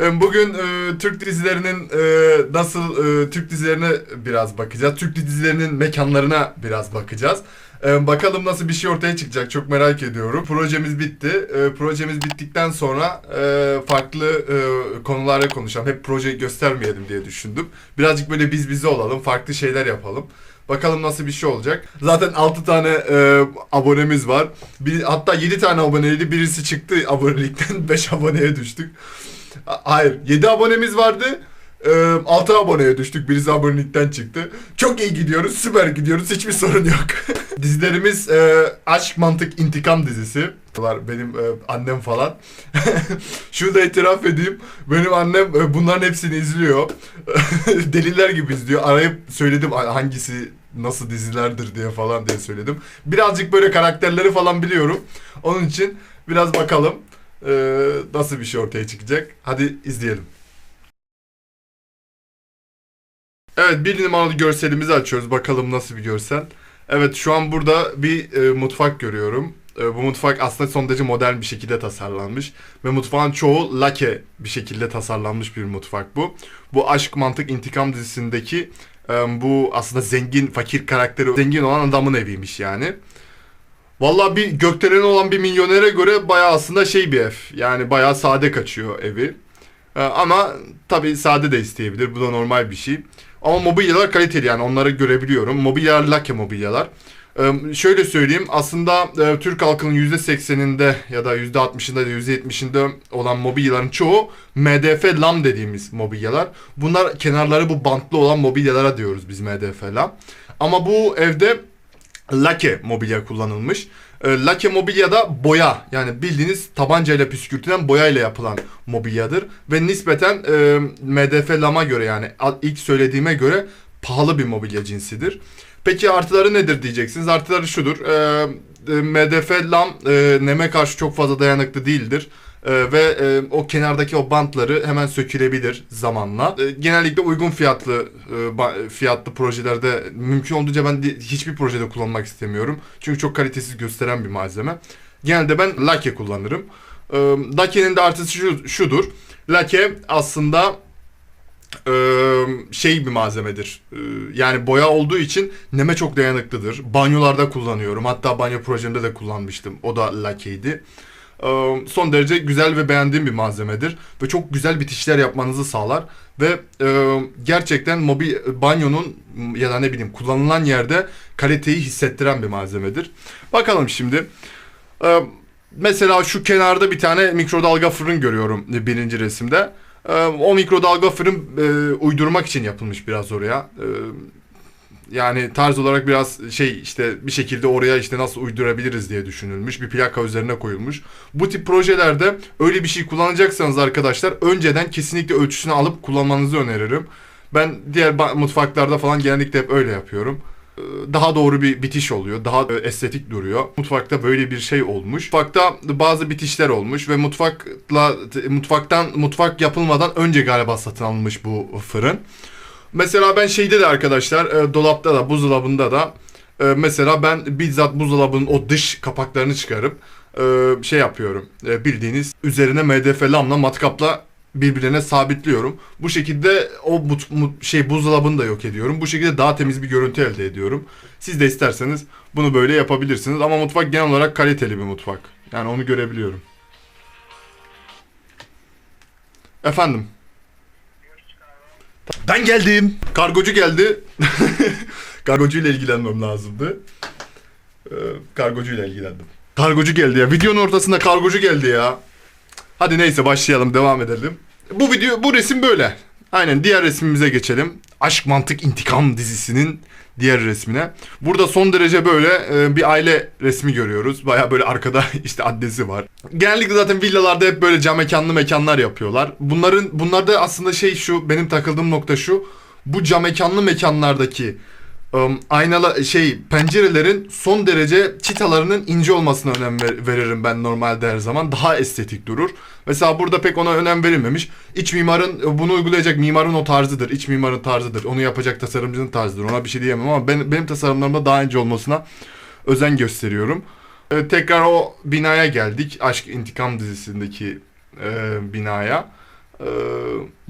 E, Bugün e, Türk dizilerinin e, nasıl e, Türk dizilerine biraz bakacağız. Türk dizilerinin mekanlarına biraz bakacağız. E, bakalım nasıl bir şey ortaya çıkacak çok merak ediyorum. Projemiz bitti. E, projemiz bittikten sonra e, farklı e, konulara konuşalım. Hep projeyi göstermeyelim diye düşündüm. Birazcık böyle biz bize olalım, farklı şeyler yapalım. Bakalım nasıl bir şey olacak. Zaten 6 tane e, abonemiz var. Bir, hatta 7 tane aboneydi. Birisi çıktı abonelikten 5 aboneye düştük. Hayır 7 abonemiz vardı. Ee, 6 aboneye düştük. Birisi abonelikten çıktı. Çok iyi gidiyoruz. Süper gidiyoruz. Hiçbir sorun yok. Dizilerimiz e, Aşk Mantık İntikam dizisi. Var Benim e, annem falan. Şunu da itiraf edeyim. Benim annem e, bunların hepsini izliyor. Deliler gibi izliyor. Arayıp söyledim hangisi nasıl dizilerdir diye falan diye söyledim. Birazcık böyle karakterleri falan biliyorum. Onun için biraz bakalım. Ee, nasıl bir şey ortaya çıkacak? Hadi izleyelim. Evet bir numaralı görselimizi açıyoruz. Bakalım nasıl bir görsel. Evet şu an burada bir e, mutfak görüyorum. E, bu mutfak aslında son derece modern bir şekilde tasarlanmış. Ve mutfağın çoğu lake bir şekilde tasarlanmış bir mutfak bu. Bu Aşk Mantık İntikam dizisindeki e, bu aslında zengin fakir karakteri zengin olan adamın eviymiş yani. Vallahi bir gökdeleni olan bir milyonere göre bayağı aslında şey bir ev. Yani bayağı sade kaçıyor evi. Ee, ama tabii sade de isteyebilir. Bu da normal bir şey. Ama mobilyalar kaliteli yani onları görebiliyorum. Mobilyalar lake mobilyalar. Ee, şöyle söyleyeyim aslında e, Türk halkının %80'inde ya da %60'ında ya da %70'inde olan mobilyaların çoğu MDF lam dediğimiz mobilyalar. Bunlar kenarları bu bantlı olan mobilyalara diyoruz biz MDF lam. Ama bu evde lake mobilya kullanılmış. E, lake mobilya da boya yani bildiğiniz tabancayla püskürtülen boyayla yapılan mobilyadır. Ve nispeten e, MDF lama göre yani ilk söylediğime göre pahalı bir mobilya cinsidir. Peki artıları nedir diyeceksiniz. Artıları şudur. E, e, MDF lam e, neme karşı çok fazla dayanıklı değildir. E, ve e, o kenardaki o bantları hemen sökülebilir zamanla. E, genellikle uygun fiyatlı e, fiyatlı projelerde mümkün olduğunca ben hiçbir projede kullanmak istemiyorum. Çünkü çok kalitesiz gösteren bir malzeme. Genelde ben lake kullanırım. E, lake'nin de artısı şu, şudur. Lake aslında e, şey bir malzemedir. Yani boya olduğu için neme çok dayanıklıdır. Banyolarda kullanıyorum. Hatta banyo projemde de kullanmıştım. O da lakeydi. E, son derece güzel ve beğendiğim bir malzemedir. Ve çok güzel bitişler yapmanızı sağlar. Ve e, gerçekten mobil banyonun ya da ne bileyim kullanılan yerde kaliteyi hissettiren bir malzemedir. Bakalım şimdi. E, mesela şu kenarda bir tane mikrodalga fırın görüyorum birinci resimde. Ee, o mikrodalga fırın e, uydurmak için yapılmış biraz oraya. Ee, yani tarz olarak biraz şey işte bir şekilde oraya işte nasıl uydurabiliriz diye düşünülmüş. Bir plaka üzerine koyulmuş. Bu tip projelerde öyle bir şey kullanacaksanız arkadaşlar önceden kesinlikle ölçüsünü alıp kullanmanızı öneririm. Ben diğer mutfaklarda falan genellikle hep öyle yapıyorum. Ee, Daha doğru bir bitiş oluyor. Daha e, estetik duruyor. Mutfakta böyle bir şey olmuş. Mutfakta bazı bitişler olmuş ve mutfakla mutfaktan mutfak yapılmadan önce galiba satın alınmış bu fırın. Mesela ben şeyde de arkadaşlar e, dolapta da buzdolabında da e, mesela ben bizzat buzdolabının o dış kapaklarını çıkarıp e, şey yapıyorum. E, bildiğiniz üzerine MDF lamla matkapla birbirlerine sabitliyorum. Bu şekilde o mut, mut- şey buzdolabını da yok ediyorum. Bu şekilde daha temiz bir görüntü elde ediyorum. Siz de isterseniz bunu böyle yapabilirsiniz ama mutfak genel olarak kaliteli bir mutfak. Yani onu görebiliyorum. Efendim. Ben geldim. Kargocu geldi. Kargocuyla ilgilenmem lazımdı. Ee, kargocuyla ilgilendim. Kargocu geldi ya. Videonun ortasında kargocu geldi ya. Hadi neyse başlayalım devam edelim. Bu video bu resim böyle. Aynen diğer resmimize geçelim. Aşk Mantık İntikam dizisinin diğer resmine. Burada son derece böyle e, bir aile resmi görüyoruz. Baya böyle arkada işte adresi var. Genellikle zaten villalarda hep böyle cam mekanlı mekanlar yapıyorlar. Bunların bunlarda aslında şey şu benim takıldığım nokta şu. Bu cam mekanlı mekanlardaki um, aynalı şey pencerelerin son derece çitalarının ince olmasına önem ver- veririm ben normalde her zaman. Daha estetik durur. Mesela burada pek ona önem verilmemiş. İç mimarın bunu uygulayacak mimarın o tarzıdır. İç mimarın tarzıdır. Onu yapacak tasarımcının tarzıdır. Ona bir şey diyemem ama ben, benim tasarımlarımda daha ince olmasına özen gösteriyorum. Ee, tekrar o binaya geldik. Aşk İntikam dizisindeki e, binaya. Ee,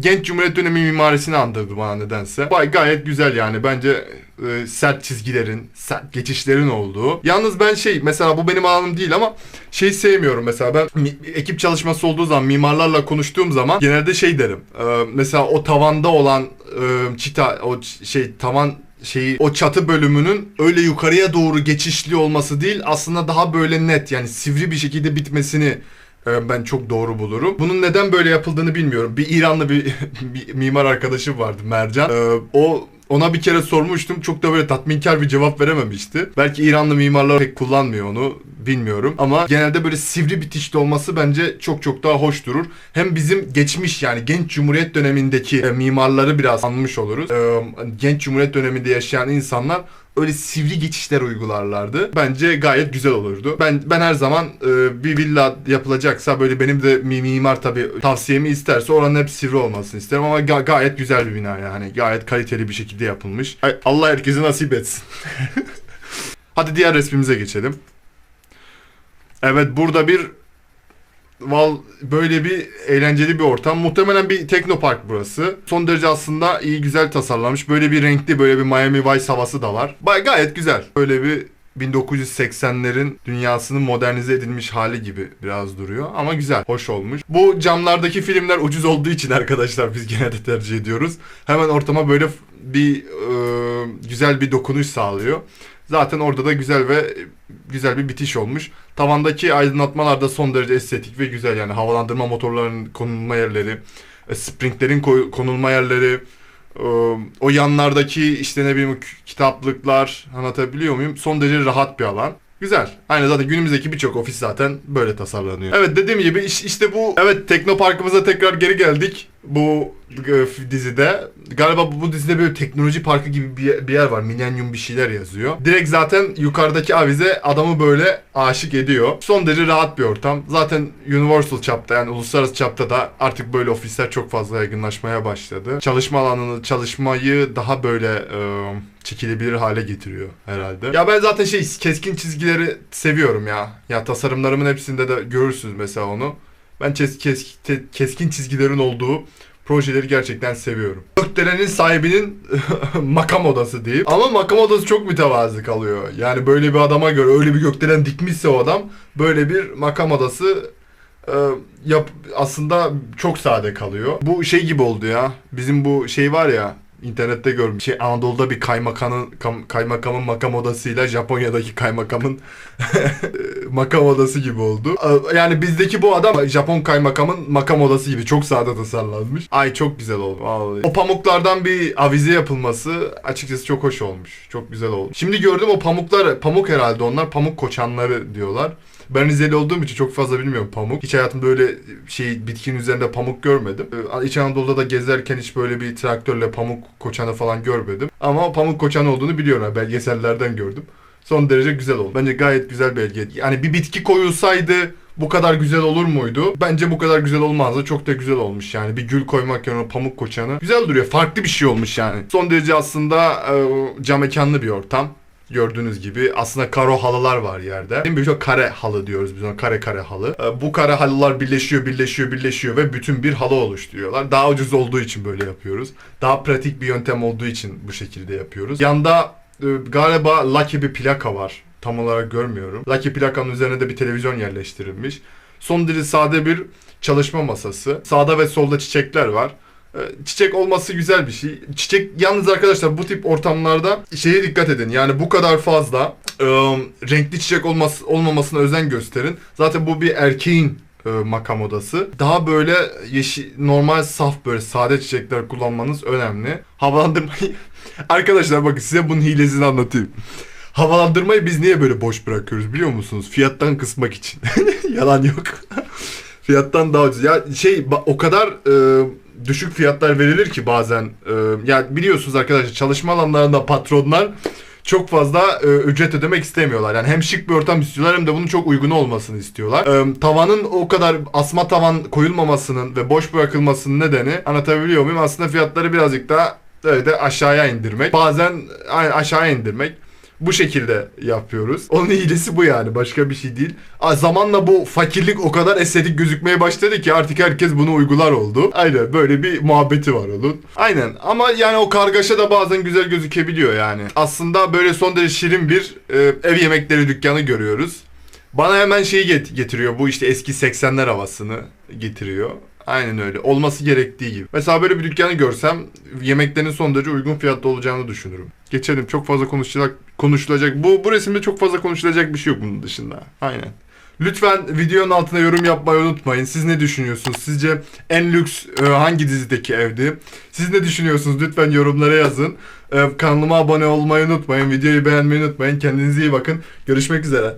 genç Cumhuriyet dönemi mimarisini andırdı bana nedense. Bay gayet güzel yani bence e, sert çizgilerin, sert geçişlerin olduğu. Yalnız ben şey mesela bu benim alanım değil ama şey sevmiyorum mesela ben ekip çalışması olduğu zaman mimarlarla konuştuğum zaman genelde şey derim. Ee, mesela o tavanda olan e, çita o şey tavan şeyi o çatı bölümünün öyle yukarıya doğru geçişli olması değil aslında daha böyle net yani sivri bir şekilde bitmesini e, ben çok doğru bulurum. Bunun neden böyle yapıldığını bilmiyorum. Bir İranlı bir, bir mimar arkadaşım vardı Mercan. E, o ona bir kere sormuştum. Çok da böyle tatminkar bir cevap verememişti. Belki İranlı mimarlar pek kullanmıyor onu. Bilmiyorum. Ama genelde böyle sivri bitişli olması bence çok çok daha hoş durur. Hem bizim geçmiş yani genç cumhuriyet dönemindeki e, mimarları biraz anmış oluruz. E, genç cumhuriyet döneminde yaşayan insanlar öyle sivri geçişler uygularlardı. Bence gayet güzel olurdu. Ben ben her zaman e, bir villa yapılacaksa böyle benim de mi- mimar tabii tavsiyemi isterse oranın hep sivri olmasını isterim ama ga- gayet güzel bir bina yani. Gayet kaliteli bir şekilde yapılmış. Allah herkese nasip etsin. Hadi diğer resmimize geçelim. Evet burada bir Val böyle bir eğlenceli bir ortam. Muhtemelen bir teknopark burası. Son derece aslında iyi güzel tasarlanmış. Böyle bir renkli böyle bir Miami Vice havası da var. Bay gayet güzel. Böyle bir 1980'lerin dünyasının modernize edilmiş hali gibi biraz duruyor ama güzel, hoş olmuş. Bu camlardaki filmler ucuz olduğu için arkadaşlar biz genelde tercih ediyoruz. Hemen ortama böyle bir e, güzel bir dokunuş sağlıyor. Zaten orada da güzel ve güzel bir bitiş olmuş. Tavandaki aydınlatmalar da son derece estetik ve güzel yani havalandırma motorlarının konulma yerleri, e, springlerin konulma yerleri, e, o yanlardaki işte ne bileyim kitaplıklar anlatabiliyor muyum? Son derece rahat bir alan. Güzel. Aynen zaten günümüzdeki birçok ofis zaten böyle tasarlanıyor. Evet dediğim gibi iş- işte bu evet Teknopark'ımıza tekrar geri geldik bu e, dizide. Galiba bu, dizide böyle teknoloji parkı gibi bir, bir yer var. Millennium bir şeyler yazıyor. Direkt zaten yukarıdaki avize adamı böyle aşık ediyor. Son derece rahat bir ortam. Zaten universal çapta yani uluslararası çapta da artık böyle ofisler çok fazla yaygınlaşmaya başladı. Çalışma alanını, çalışmayı daha böyle e, çekilebilir hale getiriyor herhalde. Ya ben zaten şey keskin çizgileri seviyorum ya. Ya tasarımlarımın hepsinde de görürsünüz mesela onu. Ben kes, kes- te- keskin çizgilerin olduğu projeleri gerçekten seviyorum. Gökdelenin sahibinin makam odası diyeyim. Ama makam odası çok mütevazı kalıyor. Yani böyle bir adama göre öyle bir gökdelen dikmişse o adam böyle bir makam odası e, yap aslında çok sade kalıyor. Bu şey gibi oldu ya. Bizim bu şey var ya internette görmüş. Şey Anadolu'da bir kaymakanın kam- kaymakamın makam odasıyla Japonya'daki kaymakamın makam odası gibi oldu. Yani bizdeki bu adam Japon kaymakamın makam odası gibi çok sade tasarlanmış. Ay çok güzel oldu vallahi. O pamuklardan bir avize yapılması açıkçası çok hoş olmuş. Çok güzel oldu. Şimdi gördüm o pamuklar pamuk herhalde onlar pamuk koçanları diyorlar. Ben Rizeli olduğum için çok fazla bilmiyorum pamuk. Hiç hayatımda böyle şey bitkinin üzerinde pamuk görmedim. Ee, İç Anadolu'da da gezerken hiç böyle bir traktörle pamuk koçanı falan görmedim. Ama pamuk koçanı olduğunu biliyorum. Belgesellerden gördüm. Son derece güzel oldu. Bence gayet güzel bir belge. Yani bir bitki koyulsaydı bu kadar güzel olur muydu? Bence bu kadar güzel olmazdı. Çok da güzel olmuş yani. Bir gül koymak yerine pamuk koçanı. Güzel duruyor. Farklı bir şey olmuş yani. Son derece aslında e, cam mekanlı bir ortam. Gördüğünüz gibi aslında karo halılar var yerde. Değil mi? Çok kare halı diyoruz biz ona. Kare kare halı. E, bu kare halılar birleşiyor, birleşiyor, birleşiyor ve bütün bir halı oluşturuyorlar. Daha ucuz olduğu için böyle yapıyoruz. Daha pratik bir yöntem olduğu için bu şekilde yapıyoruz. Yanda e, galiba Lucky bir plaka var. Tam olarak görmüyorum. Lucky plakanın üzerine de bir televizyon yerleştirilmiş. Son derece sade bir çalışma masası. Sağda ve solda çiçekler var. E, Çiçek olması güzel bir şey. Çiçek yalnız arkadaşlar bu tip ortamlarda şeye dikkat edin. Yani bu kadar fazla e, renkli çiçek olması, olmamasına özen gösterin. Zaten bu bir erkeğin e, makam odası. Daha böyle yeşil, normal saf böyle sade çiçekler kullanmanız önemli. Havalandırmayı... Arkadaşlar bakın size bunun hilesini anlatayım. Havalandırmayı biz niye böyle boş bırakıyoruz biliyor musunuz? Fiyattan kısmak için. Yalan yok. Fiyattan daha ucuz. Ya şey o kadar e, düşük fiyatlar verilir ki bazen. E, ya biliyorsunuz arkadaşlar çalışma alanlarında patronlar çok fazla e, ücret ödemek istemiyorlar. Yani hem şık bir ortam istiyorlar hem de bunun çok uygun olmasını istiyorlar. E, tavanın o kadar asma tavan koyulmamasının ve boş bırakılmasının nedeni anlatabiliyor muyum? Aslında fiyatları birazcık daha öyle de aşağıya indirmek. Bazen aşağıya indirmek. Bu şekilde yapıyoruz. Onun iyilesi bu yani. Başka bir şey değil. Aa, zamanla bu fakirlik o kadar estetik gözükmeye başladı ki artık herkes bunu uygular oldu. Aynen böyle bir muhabbeti var onun. Aynen ama yani o kargaşa da bazen güzel gözükebiliyor yani. Aslında böyle son derece şirin bir e, ev yemekleri dükkanı görüyoruz. Bana hemen şeyi get- getiriyor. Bu işte eski 80'ler havasını getiriyor. Aynen öyle. Olması gerektiği gibi. Mesela böyle bir dükkanı görsem yemeklerin son derece uygun fiyatta olacağını düşünürüm. Geçelim. Çok fazla konuşulacak konuşulacak. Bu bu resimde çok fazla konuşulacak bir şey yok bunun dışında. Aynen. Lütfen videonun altına yorum yapmayı unutmayın. Siz ne düşünüyorsunuz? Sizce en lüks e, hangi dizideki evdi? Siz ne düşünüyorsunuz? Lütfen yorumlara yazın. E, kanalıma abone olmayı unutmayın. Videoyu beğenmeyi unutmayın. Kendinize iyi bakın. Görüşmek üzere.